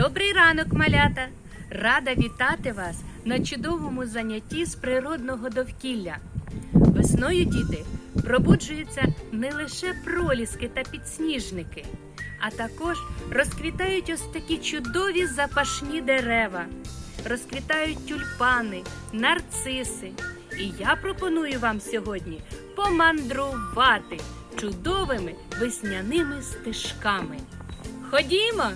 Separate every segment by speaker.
Speaker 1: Добрий ранок, малята! Рада вітати вас на чудовому занятті з природного довкілля. Весною діти пробуджуються не лише проліски та підсніжники, а також розквітають ось такі чудові запашні дерева, розквітають тюльпани, нарциси. І я пропоную вам сьогодні помандрувати чудовими весняними стежками. Ходімо!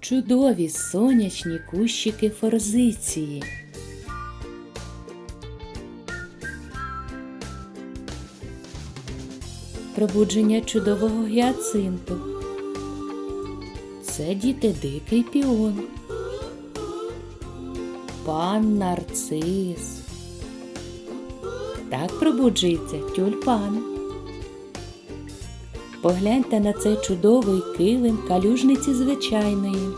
Speaker 2: Чудові сонячні кущики форзиції. Пробудження чудового гіацинту. Це діти дикий піон. Пан нарцис. Так пробуджується тюльпан. Погляньте на цей чудовий килим калюжниці звичайної.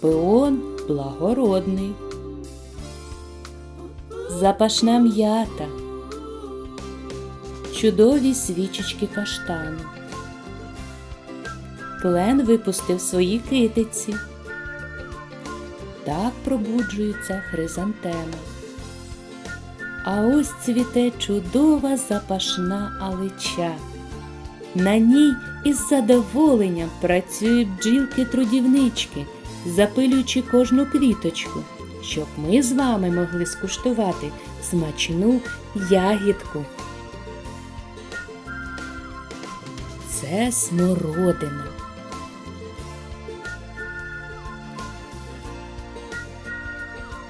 Speaker 2: Пеон благородний. Запашна м'ята. Чудові свічечки каштану. Клен випустив свої китиці. Так пробуджується хризантема. А ось цвіте чудова запашна алича. На ній із задоволенням працюють бджілки-трудівнички, запилюючи кожну квіточку, щоб ми з вами могли скуштувати смачну ягідку. Це смородина.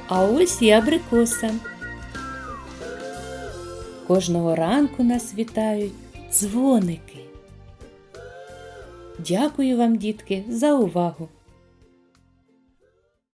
Speaker 2: А ось і абрикоса. Кожного ранку нас вітають дзвоники. Дякую вам, дітки, за увагу!